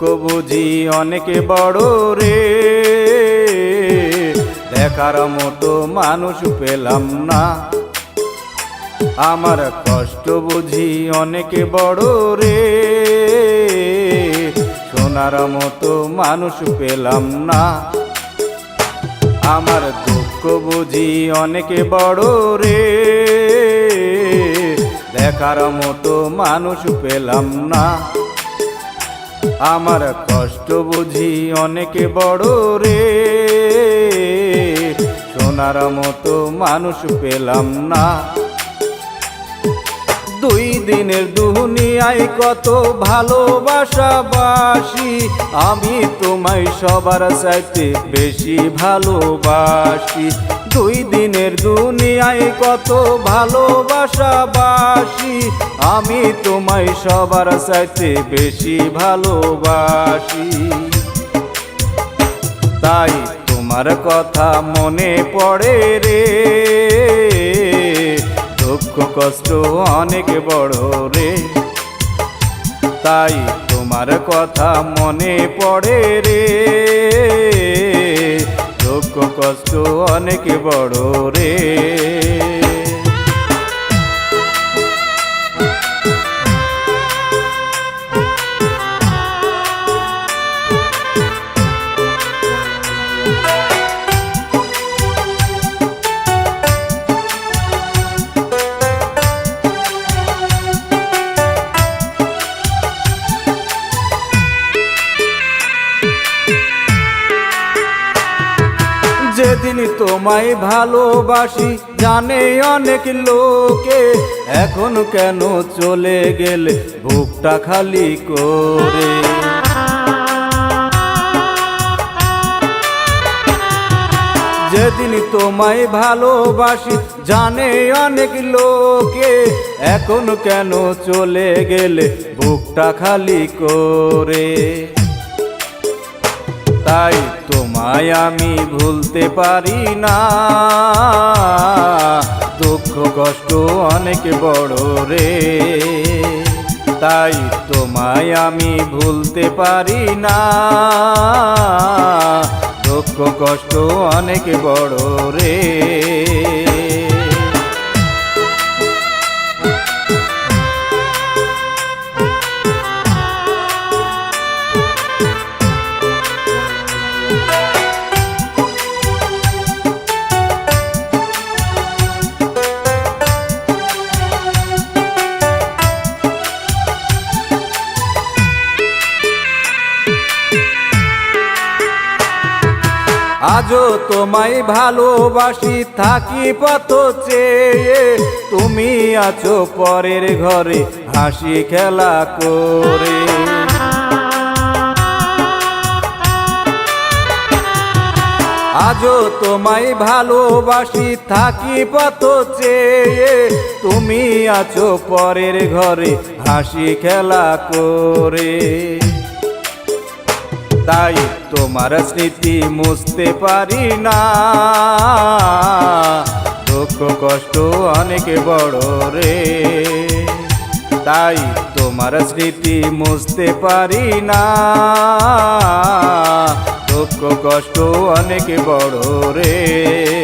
বুঝি অনেক বড় রে। দেখার মতো মানুষ পেলাম না। আমার কষ্ট বুঝি অনেক বড় রে। সোনার মতো মানুষ পেলাম না। আমার দুঃখ বুঝি অনেক বড় রে। দেখার মতো মানুষ পেলাম না। আমার কষ্ট বুঝি অনেক বড় রে। সোনার মতো মানুষ পেলাম না। দুই দিনের দুনিয়ায় কত ভালোবাসা বাসি আমি তোমায় সবার চাইতে বেশি ভালোবাসি। দুই দিনের দুনিয়ায় কত ভালোবাসা বাসি আমি তোমায় সবার চাইতে বেশি ভালোবাসি। তাই তোমার কথা মনে পড়ে রে। দুঃখ, কষ্ট অনেক বড় রে। তাই তোমার কথা মনে পড়ে রে। দুঃখ কষ্ট অনেক বড় রে। তোমায় ভালোবাসি, জানে অনেক লোকে। এখন কেন চলে গেলে বুকটা খালি করে? যেদিন তোমায় ভালোবাসি, জানে অনেক লোকে। এখন কেন চলে গেলে বুকটা খালি করে? তাই তোমায় আমি ভুলতে পারি না। দুঃখ, কষ্ট অনেক বড় রে। তাই তোমায় আমি ভুলতে পারি না। দুঃখ, কষ্ট অনেক বড় রে। আজও তোমায় ভালোবাসি, থাকি পথ চেয়ে। তুমি আছো পরের ঘরে, হাসি খেলা করে। আজও তোমায় ভালোবাসি, থাকি পথ চেয়ে। তুমি আছো পরের ঘরে, হাসি খেলা করে। তাই তোমার স্মৃতি মুছতে পারি না। দুঃখ, কষ্ট অনেক বড় রে। তাই তোমার স্মৃতি মুছতে পারি না। দুঃখ, কষ্ট অনেক বড় রে।